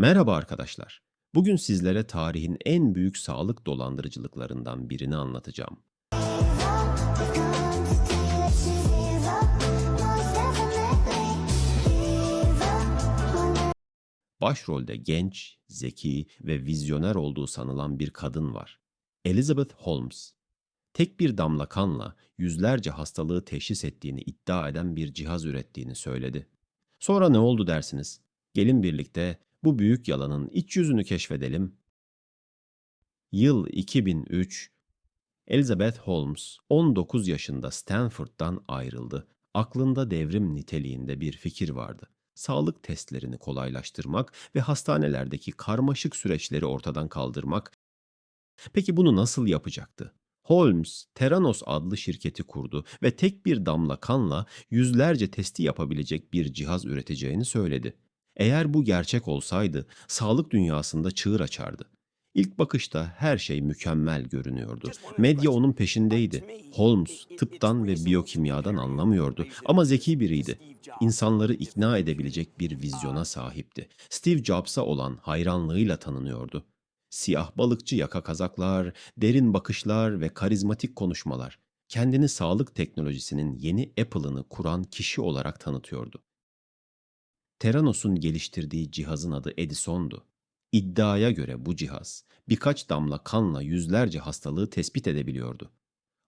Merhaba arkadaşlar. Bugün sizlere tarihin en büyük sağlık dolandırıcılıklarından birini anlatacağım. Başrolde genç, zeki ve vizyoner olduğu sanılan bir kadın var. Elizabeth Holmes. Tek bir damla kanla yüzlerce hastalığı teşhis ettiğini iddia eden bir cihaz ürettiğini söyledi. Sonra ne oldu dersiniz? Gelin birlikte bu büyük yalanın iç yüzünü keşfedelim. Yıl 2003. Elizabeth Holmes 19 yaşında Stanford'dan ayrıldı. Aklında devrim niteliğinde bir fikir vardı. Sağlık testlerini kolaylaştırmak ve hastanelerdeki karmaşık süreçleri ortadan kaldırmak. Peki bunu nasıl yapacaktı? Holmes, Theranos adlı şirketi kurdu ve tek bir damla kanla yüzlerce testi yapabilecek bir cihaz üreteceğini söyledi. Eğer bu gerçek olsaydı sağlık dünyasında çığır açardı. İlk bakışta her şey mükemmel görünüyordu. Medya onun peşindeydi. Holmes tıptan ve biyokimyadan anlamıyordu ama zeki biriydi. İnsanları ikna edebilecek bir vizyona sahipti. Steve Jobs'a olan hayranlığıyla tanınıyordu. Siyah balıkçı yaka kazaklar, derin bakışlar ve karizmatik konuşmalar kendini sağlık teknolojisinin yeni Apple'ını kuran kişi olarak tanıtıyordu. Theranos'un geliştirdiği cihazın adı Edison'du. İddiaya göre bu cihaz birkaç damla kanla yüzlerce hastalığı tespit edebiliyordu.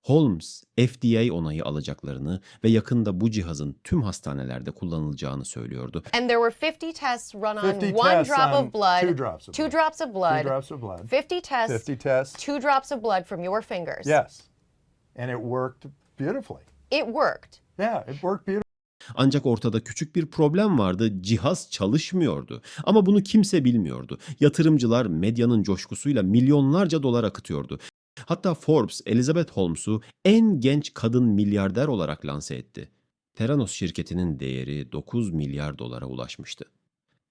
Holmes, FDA onayı alacaklarını ve yakında bu cihazın tüm hastanelerde kullanılacağını söylüyordu. And there were 50 tests run on 50 one drop on of blood, two drops of two blood. drops of blood, Two drops of blood. 50 tests, 50 tests. two drops of blood from your fingers. Yes. And it worked beautifully. It worked. Yeah, it worked beautifully. Ancak ortada küçük bir problem vardı. Cihaz çalışmıyordu. Ama bunu kimse bilmiyordu. Yatırımcılar medyanın coşkusuyla milyonlarca dolar akıtıyordu. Hatta Forbes, Elizabeth Holmes'u en genç kadın milyarder olarak lanse etti. Theranos şirketinin değeri 9 milyar dolara ulaşmıştı.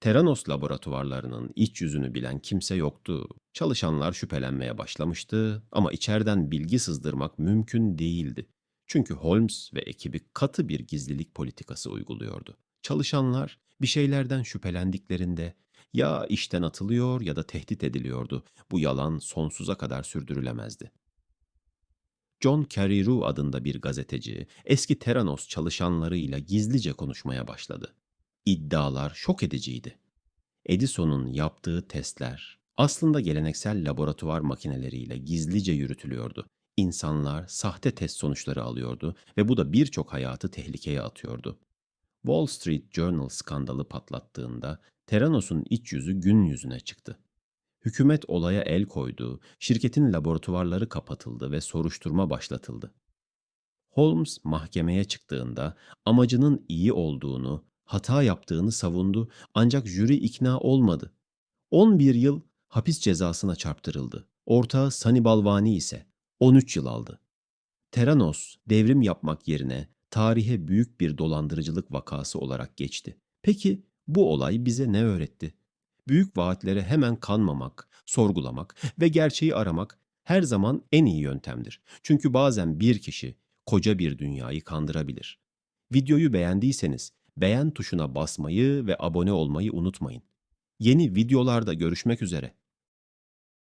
Theranos laboratuvarlarının iç yüzünü bilen kimse yoktu. Çalışanlar şüphelenmeye başlamıştı ama içeriden bilgi sızdırmak mümkün değildi. Çünkü Holmes ve ekibi katı bir gizlilik politikası uyguluyordu. Çalışanlar bir şeylerden şüphelendiklerinde ya işten atılıyor ya da tehdit ediliyordu. Bu yalan sonsuza kadar sürdürülemezdi. John Carreyrou adında bir gazeteci eski Theranos çalışanlarıyla gizlice konuşmaya başladı. İddialar şok ediciydi. Edison'un yaptığı testler aslında geleneksel laboratuvar makineleriyle gizlice yürütülüyordu. İnsanlar sahte test sonuçları alıyordu ve bu da birçok hayatı tehlikeye atıyordu. Wall Street Journal skandalı patlattığında Theranos'un iç yüzü gün yüzüne çıktı. Hükümet olaya el koydu, şirketin laboratuvarları kapatıldı ve soruşturma başlatıldı. Holmes mahkemeye çıktığında amacının iyi olduğunu, hata yaptığını savundu ancak jüri ikna olmadı. 11 yıl hapis cezasına çarptırıldı. Ortağı Sani Balvani ise 13 yıl aldı. Theranos devrim yapmak yerine tarihe büyük bir dolandırıcılık vakası olarak geçti. Peki bu olay bize ne öğretti? Büyük vaatlere hemen kanmamak, sorgulamak ve gerçeği aramak her zaman en iyi yöntemdir. Çünkü bazen bir kişi koca bir dünyayı kandırabilir. Videoyu beğendiyseniz beğen tuşuna basmayı ve abone olmayı unutmayın. Yeni videolarda görüşmek üzere.